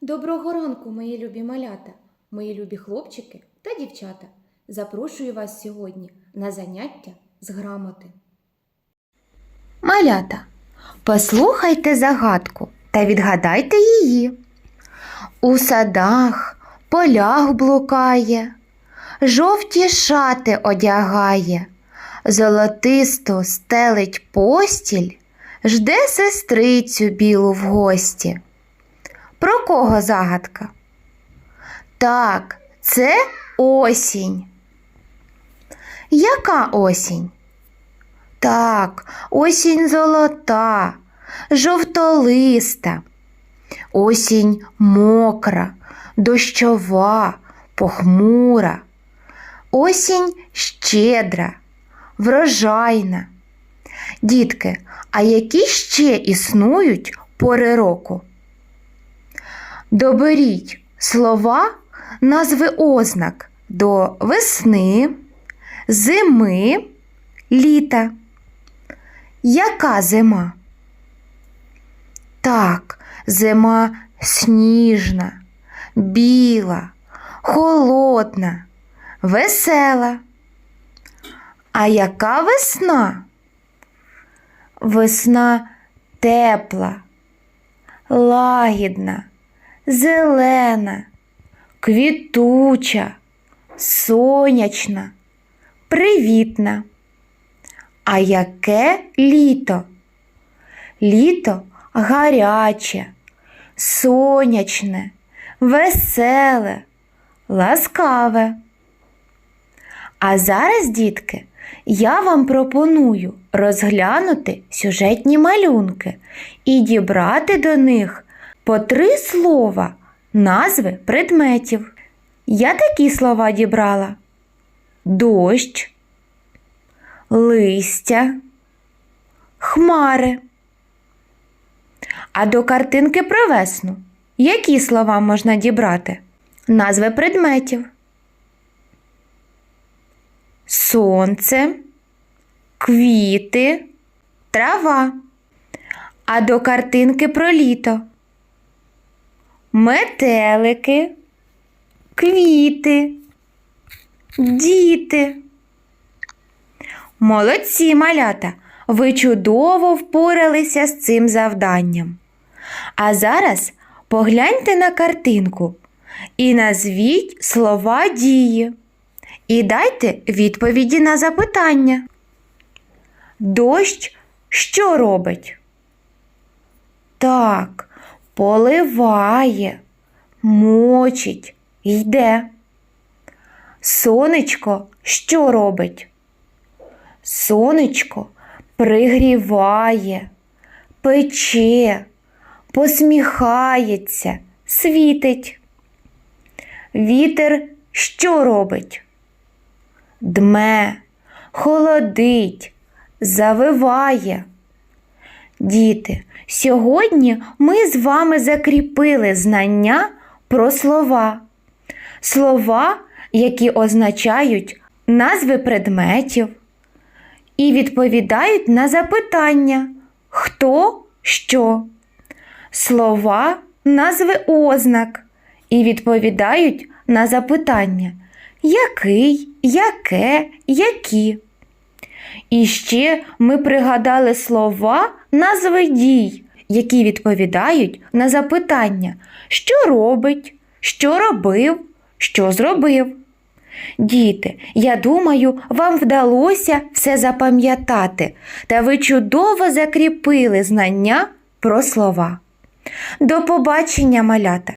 Доброго ранку, мої любі малята, мої любі хлопчики та дівчата. Запрошую вас сьогодні на заняття з грамоти. Малята, послухайте загадку та відгадайте її. У садах, полях блукає, жовті шати одягає, золотисто стелить постіль, жде сестрицю білу в гості. Про кого загадка? Так, це осінь. Яка осінь? Так, осінь золота, жовтолиста. Осінь мокра, дощова, похмура. Осінь щедра, врожайна. Дітки, а які ще існують пори року? Доберіть слова, назви ознак до весни, зими, літа. Яка зима? Так, зима сніжна, біла, холодна, весела. А яка весна? Весна тепла, лагідна зелена, квітуча, сонячна, привітна. А яке літо? Літо гаряче, сонячне, веселе, ласкаве. А зараз, дітки, я вам пропоную розглянути сюжетні малюнки і дібрати до них по три слова назви предметів. Я такі слова дібрала: дощ, листя, хмари. А до картинки про весну які слова можна дібрати? Назви предметів. Сонце, квіти, трава. А до картинки про літо метелики, квіти, діти. Молодці малята! Ви чудово впоралися з цим завданням. А зараз погляньте на картинку і назвіть слова дії. І дайте відповіді на запитання. Дощ що робить? Так, поливає, мочить, йде. Сонечко що робить? Сонечко пригріває, пече, посміхається, світить. Вітер що робить? Дме, холодить, завиває. Діти, сьогодні ми з вами закріпили знання про слова. Слова, які означають назви предметів і відповідають на запитання хто що. Слова назви ознак і відповідають на запитання який, яке, які. І ще ми пригадали слова назви дій, які відповідають на запитання, що робить, що робив, що зробив. Діти, я думаю, вам вдалося все запам'ятати, та ви чудово закріпили знання про слова. До побачення, малята!